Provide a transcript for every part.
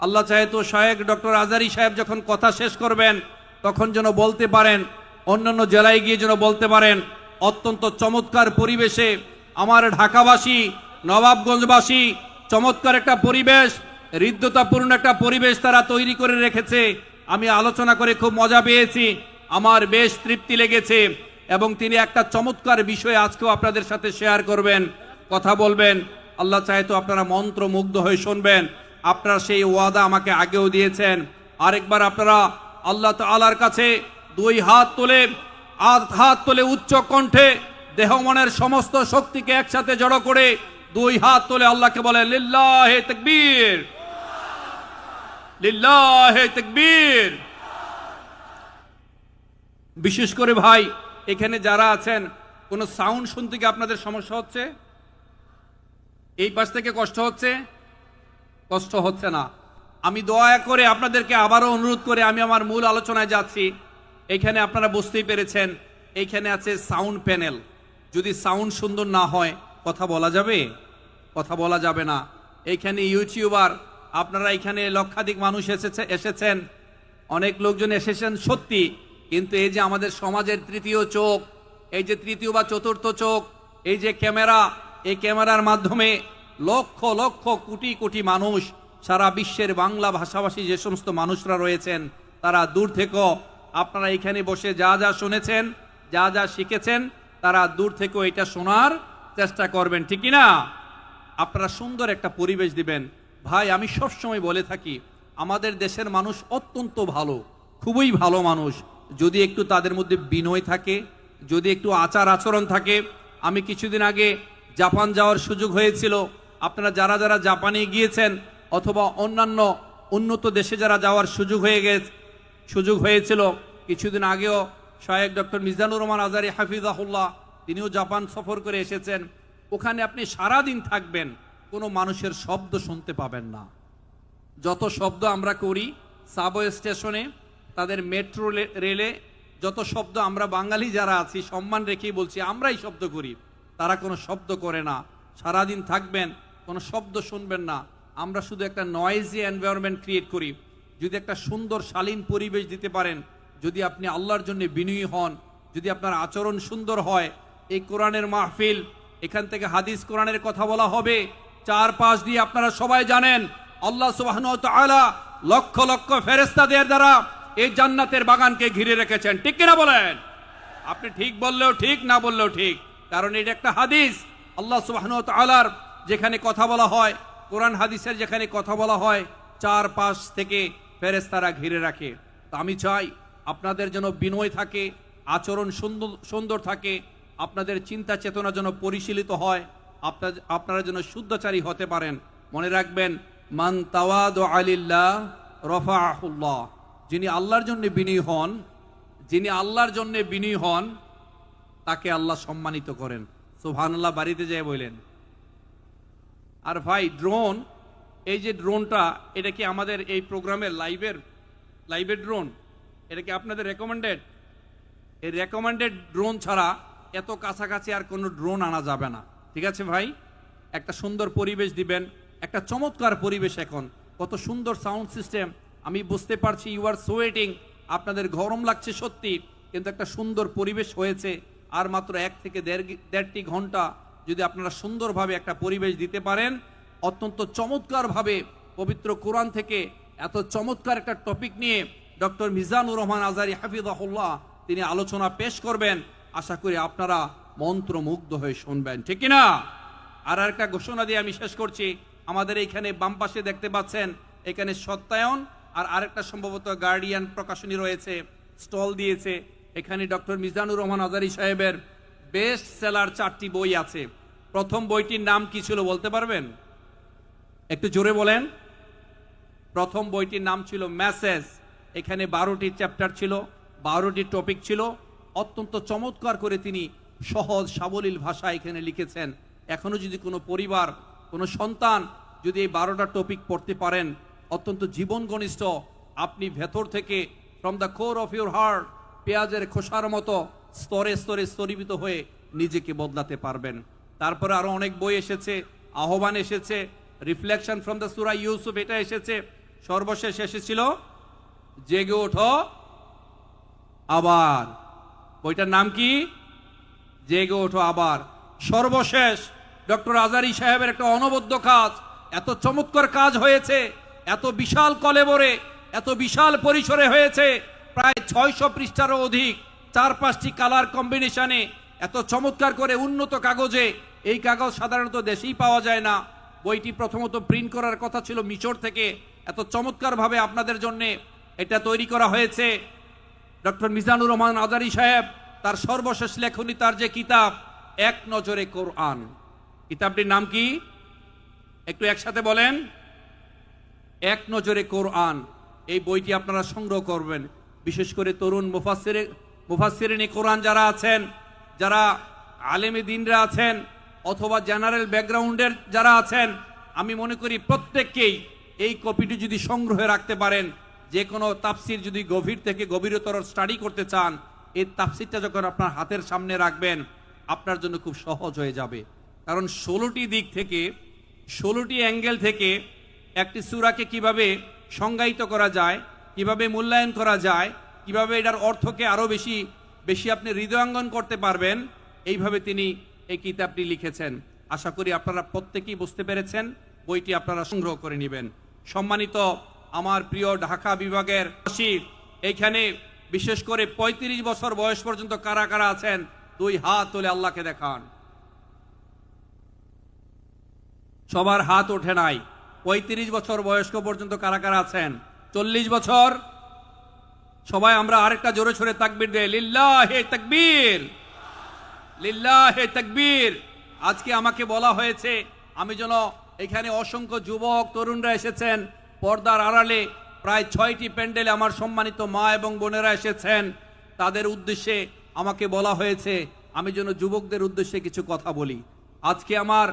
আল্লাহ চাহে তো শায়েক ডক্টর আজারি সাহেব যখন কথা শেষ করবেন, তখন যেন বলতে পারেন, অন্যান্য জেলায় গিয়ে যেন বলতে পারেন, অত্যন্ত চমৎকার পরিবেশে আমার ঢাকাবাসী, নবাবগঞ্জবাসী, চমৎকার একটা পরিবেশ, হৃদ্যতাপূর্ণ একটা পরিবেশ তারা তৈরি করে রেখেছে। আমি আলোচনা করে খুব মজা পেয়েছি, আমার বেশ তৃপ্তি লেগেছে এবং তিনি একটা চমৎকার বিষয় আজকেও আপনাদের সাথে শেয়ার করবেন, কথা বলবেন। আল্লাহ চাহে তো আপনারা মন্ত্রমুগ্ধ হয়ে শুনবেন। আপনারা সেই ওয়াদা আমাকে আগেও দিয়েছেন। আরেকবার আপনারা আল্লাহ তালার কাছে দুই হাত তুলে, আধ হাত তুলে উচ্চ কণ্ঠে দেহ মনের সমস্ত শক্তিকে একসাথে জড়ো করে দুই হাত তুলে আল্লাহকে বলে, লিল্লাহে তকবীর। লিল্লাহে তকবীর। বিশেষ করে ভাই, এখানে যারা আছেন, কোনো সাউন্ড শুনতে কি আপনাদের সমস্যা হচ্ছে? এই পাশ থেকে কষ্ট হচ্ছে? কষ্ট হচ্ছে না। আমি দয়া করে আপনাদেরকে আবারও অনুরোধ করে আমি আমার মূল আলোচনায় যাচ্ছি। এখানে আপনারা বুঝতেই পেরেছেন এইখানে আছে সাউন্ড প্যানেল। যদি সাউন্ড সুন্দর না হয়, কথা বলা যাবে? কথা বলা যাবে না। এইখানে ইউটিউবার, আপনারা এখানে লক্ষাধিক মানুষ এসেছে, এসেছেন। অনেক লোকজন এসেছেন সত্যি, কিন্তু এই যে আমাদের সমাজের তৃতীয় চোখ, এই যে তৃতীয় বা চতুর্থ চোখ, এই যে ক্যামেরা, এই ক্যামেরার মাধ্যমে লক্ষ লক্ষ, কোটি কোটি মানুষ, সারা বিশ্বের বাংলা ভাষাভাষী যে সমস্ত মানুষরা রয়েছেন, তারা দূর থেকেও আপনারা এখানে বসে যা যা শুনেছেন, যা যা শিখেছেন, তারা দূর থেকেও এটা শোনার চেষ্টা করবেন, ঠিক কি না আপনারা সুন্দর একটা পরিবেশ দিবেন। ভাই, আমি সবসময় বলে থাকি, আমাদের দেশের মানুষ অত্যন্ত ভালো, খুবই ভালো মানুষ। যদি একটু তাদের মধ্যে বিনয় থাকে, যদি একটু আচার আচরণ থাকে, আমি কিছুদিন আগে জাপান যাওয়ার সুযোগ হয়েছিল আপনারা যারা যারা জাপানে গিয়েছেন অথবা অন্যান্য উন্নত দেশে যারা যাওয়ার সুযোগ হয়ে গেছে, সুযোগ হয়েছিল, কিছুদিন আগেও শায়েক ডক্টর মিজানুর রহমান আজারি হাফিজাহুল্লাহ, তিনিও জাপান সফর করে এসেছেন। ওখানে আপনি সারা দিন থাকবেন, কোনো মানুষের শব্দ শুনতে পাবেন না। যত শব্দ আমরা করি সাবওয়ে স্টেশনে, তাদের মেট্রো রেলে, যত শব্দ আমরা বাঙালি যারা আছি, সম্মান রেখেই বলছি, আমরাই শব্দ করি। তারা কোনো শব্দ করে না। সারাদিন থাকবেন কোনো শব্দ শুনবেন না। আমরা শুধু একটা নয়েজি এনভায়রনমেন্ট ক্রিয়েট করি। যদি একটা সুন্দর, শালীন পরিবেশ দিতে পারেন, যদি আপনি আল্লাহর জন্য বিনয়ী হন, যদি আপনার আচরণ সুন্দর হয়, এই কোরআনের মাহফিল, এখান থেকে হাদিস কোরআনের কথা বলা হবে। চার পাঁচ দিয়ে আপনারা সবাই জানেন, আল্লাহ সুবহান লক্ষ লক্ষ ফেরেস্তাদের দ্বারা এই জান্নাতের বাগানকে ঘিরে রেখেছেন। ঠিক কিনা বলেন? আপনি ঠিক বললেও ঠিক, না বললেও ঠিক। কারণ এটা একটা হাদিস। আল্লাহ সুবহান তালার যেখানে কথা বলা হয়, কোরআন হাদিসের যেখানে কথা বলা হয় চার পাশ থেকে ফেরেস্তারা ঘিরে রাখে। তা আমি চাই আপনাদের যেন বিনয় থাকে, আচরণ সুন্দর সুন্দর থাকে, আপনাদের চিন্তা চেতনা যেন পরিশীলিত হয়, আপনার, আপনারা যেন শুদ্ধাচারী হতে পারেন। মনে রাখবেন, মান তাওয়াদ আলিল্লাহ রফাহুল্লাহ যিনি আল্লাহর জন্য বিনয়ী হন, যিনি আল্লাহর জন্য বিনয়ী হন, তাকে আল্লাহ সম্মানিত করেন। সুবহানাল্লাহ, বাড়িতে যেয়ে বললেন। আর ভাই ড্রোন এই যে ড্রোনটা এটা কি আমাদের এই প্রোগ্রামের লাইভের লাইভের ড্রোন এটা কি আপনাদের রেকমেন্ডেড এই রেকমেন্ডেড ড্রোন ছাড়া এত কাছাকাছি আর কোনো ড্রোন আনা যাবে না। ঠিক আছে ভাই? একটা সুন্দর পরিবেশ দিবেন, একটা চমৎকার পরিবেশ এখন। কত সুন্দর সাউন্ড সিস্টেম আমি বুঝতে পারছি ইউ আর সোয়েটিং আপনাদের গরম লাগছে সত্যি, কিন্তু একটা সুন্দর পরিবেশ হয়েছে, আর মাত্র এক থেকে দেড়, দেড়টি ঘণ্টা যদি আপনারা সুন্দরভাবে একটা পরিবেশ দিতে পারেন, অত্যন্ত চমৎকারভাবে পবিত্র কোরআন থেকে এত চমৎকার একটা টপিক নিয়ে ডক্টর মিজানুর রহমান আজারি হাফিজাহুল্লাহ তিনি আলোচনা পেশ করবেন। আশা করি আপনারা মন্ত্রমুগ্ধ হয়ে শুনবেন। ঠিক না? আর একটা ঘোষণা দিয়ে আমি শেষ করছি। আমাদের এইখানে বাম পাশে দেখতে পাচ্ছেন, এখানে সত্যায়ন আর আরেকটা সম্ভবত গার্ডিয়ান প্রকাশনী রয়েছে, স্টল দিয়েছে। এখানে ডক্টর মিজানুর রহমান আজারি সাহেবের বেস্ট সেলার চারটি বই আছে। প্রথম বইটির নাম কি ছিল বলতে পারবেন? একটু জোরে বলেন। প্রথম বইটির নাম ছিল মেসেজ এখানে বারোটি চ্যাপ্টার ছিল, বারোটি টপিক ছিল। অত্যন্ত চমৎকার করে তিনি সহজ, সাবলীল ভাষা এখানে লিখেছেন। এখনও যদি কোনো পরিবার, কোনো সন্তান যদি এই বারোটা টপিক পড়তে পারেন, অত্যন্ত জীবন ঘনিষ্ঠ আপনি ভেতর থেকে from the core of your heart পেঁয়াজের খোসার মতো স্তরে স্তরে স্তরীভূত হয়ে নিজেকে বদলাতে পারবেন। তারপরে আরও অনেক বই এসেছে, আহ্বান এসেছে, রিফ্লেকশন ফ্রম দ্য সুরা ইউসুফ, এটা এসেছে। সর্বশেষ এসেছিল, জেগে ওঠো, আবার। বইটার নাম কি? জেগে ওঠো, আবার। সর্বশেষ, ডক্টর আজারি সাহেবের একটা অনবদ্য কাজ। এত চমৎকার কাজ হয়েছে, এত বিশাল কলেবরে, এত বিশাল পরিসরে হয়েছে, প্রায় ছয়শো পৃষ্ঠারও অধিক। চার পাঁচটি কালার কম্বিনেশনে এত চমৎকার করে উন্নত কাগজে। এই কাগজ সাধারণত দেশেই পাওয়া যায় না। বইটি প্রথমত প্রিন্ট করার কথা ছিল মিশর থেকে। এত চমৎকারভাবে আপনাদের জন্য এটা তৈরি করা হয়েছে। ডক্টর মিজানুর রহমান আজারি সাহেব, তার সর্বশেষ লেখনী, তার যে কিতাব, এক নজরে কোরআন। কিতাবটির নাম কি? একটু একসাথে বলেন। এক নজরে কোরআন। এই বইটি আপনারা সংগ্রহ করবেন। বিশেষ করে তরুণ মুফাসিরে মুফাসিরিনী কোরআন যারা আছেন, যারা আলেমে দিনরা আছেন, অথবা জেনারেল ব্যাকগ্রাউন্ডের যারা আছেন, আমি মনে করি প্রত্যেককেই এই কপিটি যদি সংগ্রহে রাখতে পারেন, যে কোনো তাফসির যদি গভীর থেকে গভীরতর স্টাডি করতে চান, এই তাফসিরটা যখন আপনার হাতের সামনে রাখবেন, আপনার জন্য খুব সহজ হয়ে যাবে। কারণ ষোলোটি দিক থেকে, ষোলোটি অ্যাঙ্গেল থেকে একটি সুরাকে কীভাবে সংজ্ঞায়িত করা যায়, কীভাবে মূল্যায়ন করা যায় কীভাবে এটার অর্থকে আরও বেশি বেশি আপনি হৃদয়াঙ্গন করতে পারবেন এইভাবে তিনি এই কিতাবটি লিখেছেন। আশা করি আপনারা প্রত্যেকেই বুঝতে পেরেছেন বইটি আপনারা সংগ্রহ করে নেবেন। সম্মানিত আমার প্রিয় ঢাকা বিভাগের বাসী, এইখানে বিশেষ করে ৩৫ বছর বয়স পর্যন্ত কারা কারা আছেন দুই হাত তুলে আল্লাহকে দেখান। সবার হাত ওঠে নাই। পঁয়ত্রিশ বছর বয়স্ক পর্যন্ত কারা কারা আছেন? চল্লিশ বছর সবাই আমরা আরেকটা জোরে ছড়ে তাকবির দেয় লিল্লাহ হে তাকবীর। লিল্লাহ হে তাকবীর। আজকে আমাকে বলা হয়েছে, আমি যেন এখানে অসংখ্য যুবক, তরুণরা এসেছেন, পর্দার আড়ালে প্রায় ছয়টি প্যান্ডেলে আমার সম্মানিত মা এবং বোনেরা এসেছেন। তাদের উদ্দেশ্যে আমাকে বলা হয়েছে, আমি যেন যুবকদের উদ্দেশ্যে কিছু কথা বলি। আজকে আমার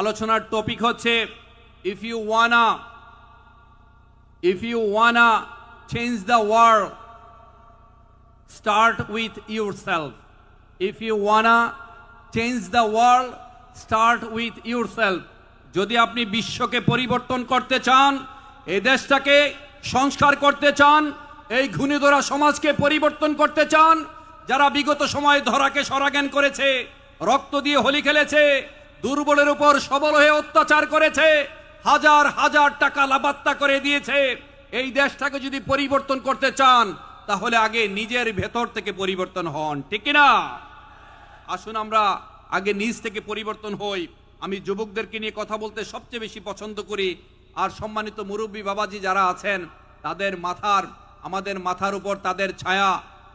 আলোচনার টপিক হচ্ছে if you wanna if you wanna change the world start with yourself. If you wanna change the world, start with yourself. যদি আপনি বিশ্বকে পরিবর্তন করতে চান এই দেশটাকে সংস্কার করতে চান এই ঘূর্ণিধরা সমাজকে পরিবর্তন করতে চান যারা বিগত সময়ে ধরাকে সরাজ্ঞান করেছে রক্ত দিয়ে হোলি খেলেছে দুর্বলের উপর সবল হয়ে অত্যাচার করেছে হাজার হাজার টাকা লাবাত্তা করে দিয়েছে এই দেশটাকে যদি পরিবর্তন করতে চান, তাহলে আগে নিজের ভেতর থেকে পরিবর্তন হন, ঠিক না আসুন আমরা আগে নিজ থেকে পরিবর্তন হই। আমি যুবকদেরকে নিয়ে কথা বলতে সবচেয়ে বেশি পছন্দ করি। আর সম্মানিত মুরব্বী বাবাজি যারা আছেন, তাদের মাথার, আমাদের মাথার উপর তাদের ছায়া,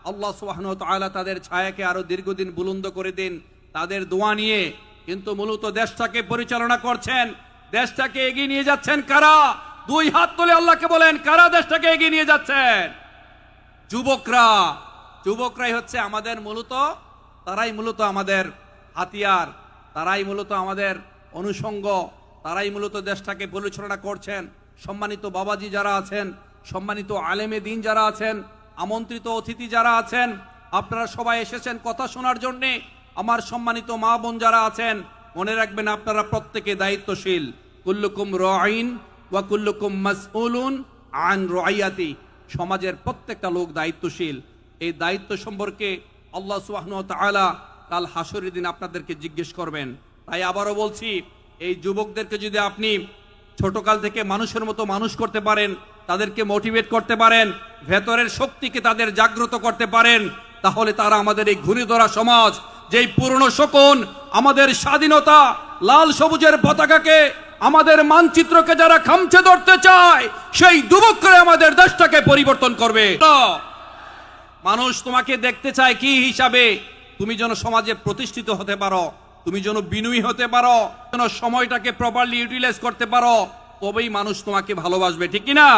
আল্লাহ সুবহান তাআলা তাদের ছায়াকে আরও দীর্ঘদিন বুলন্দ করে দিন, তাদের দোয়া নিয়ে। কিন্তু মূলত দেশটাকে পরিচালনা করছেন, দেশটাকে এগিয়ে নিয়ে যাচ্ছেন কারা? দুই হাত তুলে আল্লাহকে বলেন, কারা দেশটাকে এগিয়ে নিয়ে যাচ্ছেন? যুবকরা, যুবকরাই হচ্ছে আমাদের মূলত, তারাই মূলত আমাদের হাতিয়ার, তারাই মূলত আমাদের অনুষঙ্গ, তারাই মূলত দেশটাকে পরিচালনা করছেন। সম্মানিত বাবাজি যারা আছেন, সম্মানিত আলেমে দিন যারা আছেন, আমন্ত্রিত অতিথি যারা আছেন, আপনারা সবাই এসেছেন কথা শোনার জন্যে। আমার সম্মানিত মা বোন যারা আছেন, মনে রাখবেন আপনারা প্রত্যেকে দায়িত্বশীল। কুল্লুকুম রাইন ওয়া কুল্লুকুম মাসউলুন আন রাইয়াতি সমাজের প্রত্যেকটা লোক দায়িত্বশীল। এই দায়িত্ব সম্পর্কে আল্লাহ সুবহান তাআলা কাল হাসরের দিন আপনাদেরকে জিজ্ঞেস করবেন। তাই আবারও বলছি, এই যুবকদেরকে যদি আপনি ছোটকাল থেকে মানুষের মতো মানুষ করতে পারেন, তাদেরকে মোটিভেট করতে পারেন, ভেতরের শক্তিকে তাদের জাগ্রত করতে পারেন, তাহলে তারা আমাদের এই ঘুরে ধরা সমাজ, যেই পুরনো শকুন, আমাদের স্বাধীনতা, লাল সবুজের পতাকাকে আমাদের মানচিত্রকে যারা খামছে ধরতে চায়, সেই দুবক করে আমাদের দেশটাকে পরিবর্তন করবে। মানুষ তোমাকে দেখতে চায় কি হিসাবে? তুমি যেন সমাজে প্রতিষ্ঠিত হতে পারো, তুমি যেন বিনয়ী হতে পারো, যেন সময়টাকে প্রপারলি ইউটিলাইজ করতে পারো, তবেই মানুষ তোমাকে ভালোবাসবে, ঠিক না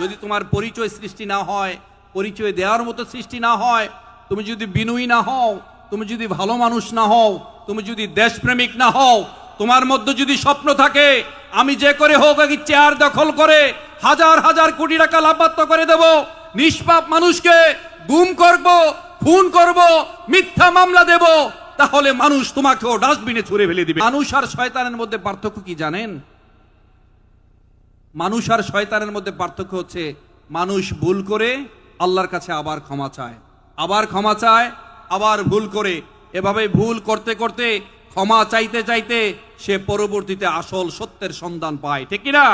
যদি তোমার পরিচয় সৃষ্টি না হয়, পরিচয় দেওয়ার মতো সৃষ্টি না হয়, তুমি যদি বিনয়ী না হও, তুমি যদি ভালো মানুষ না হও, তুমি যদি দেশপ্রেমিক না হও তোমার মধ্যে যদি স্বপ্ন থাকে, আমি যে করে হোক আগে চেয়ার দখল করে হাজার হাজার কোটি টাকা লাভবাত্ত করে দেব। নিষ্পাপ মানুষকে গুম করব, খুন করব, মিথ্যা মামলা দেব। তাহলে মানুষ তোমাকেও ডাস্টবিনে ছুঁড়ে ফেলে দিবে। মানুষ আর শয়তানের মধ্যে পার্থক্য কি জানেন? মানুষ আর শয়তানের মধ্যে পার্থক্য হচ্ছে, মানুষ ভুল করে আল্লাহর কাছে আবার ক্ষমা চায়। আবার ক্ষমা চায়, আবার ভুল করে। এভাবে ভুল করতে করতে ক্ষমা চাইতে চাইতে সে পরবর্তীতে আসল সত্যের সন্ধান পায়, ঠিক না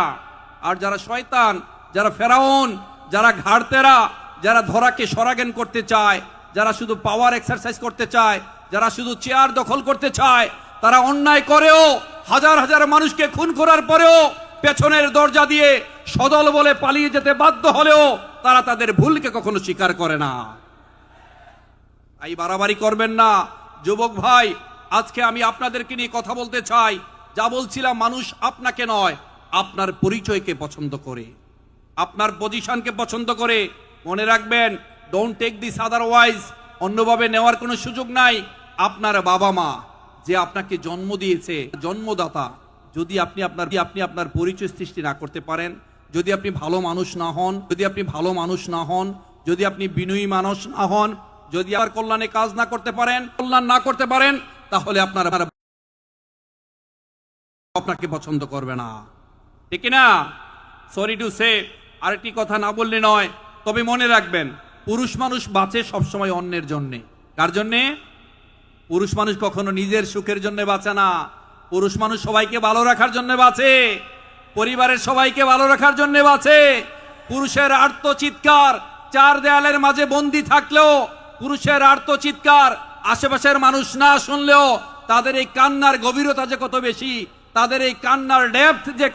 আর যারা শয়তান, যারা ফেরাউন, যারা ঘাড়তেরা, যারা ধরাকে সরাগেন করতে চায়, যারা শুধু পাওয়ার এক্সারসাইজ করতে চায়, যারা শুধু চেয়ার দখল করতে চায়, তারা অন্যায় করেও, হাজার হাজার মানুষকে খুন করার পরেও, পেছনের দরজা দিয়ে সদল বলে পালিয়ে যেতে বাধ্য হলেও, তারা তাদের ভুলকে কখনো স্বীকার করে না। এই বাড়াবাড়ি করবেন না। যুবক ভাই আজকে আমি আপনাদেরকে নিয়ে কথা বলতে চাই। যা বলছিলাম মানুষ আপনাকে নয়, আপনার পরিচয়কে পছন্দ করে। আপনার পজিশনকে পছন্দ করে। মনে রাখবেন ডোন্ট টেক দিস আদারওয়াইজ অন্যভাবে নেওয়ার কোনো সুযোগ নাই। আপনার বাবা মা যে আপনাকে জন্ম দিয়েছে, জন্মদাতা, যদি আপনি আপনার আপনি আপনার পরিচয় সৃষ্টি না করতে পারেন, যদি আপনি ভালো মানুষ না হন, যদি আপনি ভালো মানুষ না হন, যদি আপনি বিনয়ী মানুষ না হন, যদি আর কল্যাণে কাজ না করতে পারেন, কল্যাণ না করতে পারেন তাহলে আপনার আপনাকে পছন্দ করবে না। ঠিক না সরি টু সে আরেকটি কথা না বললে নয়, তবে মনে রাখবেন, পুরুষ মানুষ বাঁচে সবসময় অন্যের জন্যে। কার জন্যে? পুরুষ মানুষ কখনো নিজের সুখের জন্য বাঁচে না। পুরুষ মানুষ সবাইকে ভালো রাখার জন্য বাঁচে। পরিবারের সবাইকে ভালো রাখার জন্য বাঁচে। পুরুষের আর্তচিৎকার চার দেয়ালের মাঝে বন্দি থাকলেও পুরুষের আর্তচিৎকার আশেপাশের মানুষ না শুনলেও তাদের এই কান্নার গভীরতা যে কত বেশি, তাদের এই কান্নার ডেপথ যে